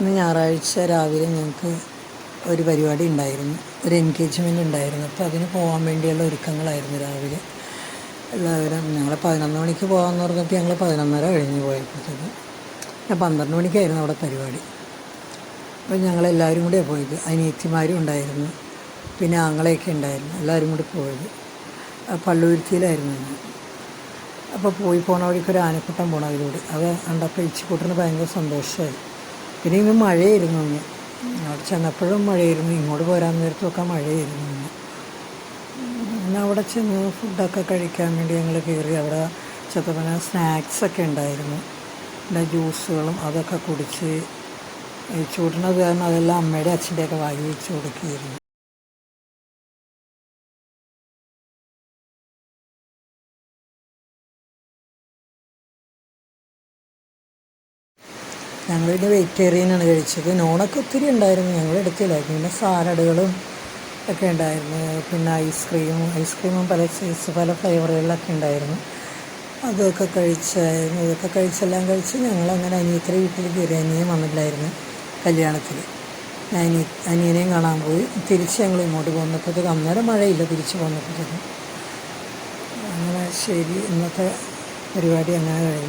ഇന്ന് ഞായറാഴ്ച രാവിലെ ഞങ്ങൾക്ക് ഒരു പരിപാടി ഉണ്ടായിരുന്നു. ഒരു എൻഗേജ്മെന്റ് ഉണ്ടായിരുന്നു. അപ്പോൾ അതിന് പോകാൻ വേണ്ടിയുള്ള ഒരുക്കങ്ങളായിരുന്നു രാവിലെ. എല്ലാവരും ഞങ്ങൾ പതിനൊന്ന് മണിക്ക് പോകാമെന്ന് പറഞ്ഞപ്പോൾ ഞങ്ങൾ പതിനൊന്നര കഴിഞ്ഞ് പോയപ്പോഴത്തേക്ക് ഞാൻ പന്ത്രണ്ട് മണിക്കായിരുന്നു അവിടെ പരിപാടി. അപ്പോൾ ഞങ്ങളെല്ലാവരും കൂടിയാണ് പോയത്. അനിയത്തിമാരും ഉണ്ടായിരുന്നു. പിന്നെ ആങ്ങളെയൊക്കെ ഉണ്ടായിരുന്നു. എല്ലാവരും കൂടി പോയത്. പള്ളുരുത്തിയിലായിരുന്നു ഞാൻ. അപ്പോൾ പോയി പോണ വഴിക്ക് ഒരു ആനക്കൂട്ടം പോണ അതിലൂടെ അത് കണ്ടപ്പോൾ ഇച്ചിക്കൂട്ടിന് ഭയങ്കര സന്തോഷമായി. പിന്നെ ഇന്ന് മഴയായിരുന്നു ഇന്ന്. അവിടെ ചെന്നപ്പോഴും മഴയായിരുന്നു. ഇങ്ങോട്ട് പോരാൻ നേരത്തൊക്കെ മഴയായിരുന്നു ഇന്ന്. പിന്നെ അവിടെ ചെന്ന് ഫുഡൊക്കെ കഴിക്കാൻ വേണ്ടി ഞങ്ങൾ കയറി. അവിടെ ചെത്തപ്പന സ്നാക്സൊക്കെ ഉണ്ടായിരുന്നു. പിന്നെ ജ്യൂസുകളും അതൊക്കെ കുടിച്ച് ചൂടിനത് കാരണം അതെല്ലാം അമ്മയുടെ അച്ഛന്റെയൊക്കെ വാങ്ങി വെച്ച് കൊടുക്കുകയായിരുന്നു. പിന്നെ വെജിറ്റേറിയനാണ് കഴിച്ചത്. നോണൊക്കെ ഒത്തിരി ഉണ്ടായിരുന്നു. ഞങ്ങൾ എടുത്തില്ലായിരുന്നു പിന്നെ സാലഡുകളും ഒക്കെ ഉണ്ടായിരുന്നു. പിന്നെ ഐസ്ക്രീമും ഐസ്ക്രീമും പല സൈസ് പല ഫ്ലേവറുകളിലൊക്കെ ഉണ്ടായിരുന്നു. അതൊക്കെ കഴിച്ചായിരുന്നു ഇതൊക്കെ കഴിച്ചെല്ലാം കഴിച്ച് ഞങ്ങളങ്ങനെ അനിയത്തിയുടെ വീട്ടിൽ കയറി. അനിയൻ വന്നിട്ടില്ലായിരുന്നു കല്യാണത്തിൽ അനിയ അനിയനെയും കാണാൻ പോയി. തിരിച്ച് ഞങ്ങൾ ഇങ്ങോട്ട് പോന്നപ്പോഴത്തേക്ക് അന്നേരം മഴയില്ല. തിരിച്ച് പോന്നപ്പോഴത്തേക്കും. അങ്ങനെ ശരി. ഇന്നത്തെ പരിപാടി അങ്ങനെ കഴിഞ്ഞു.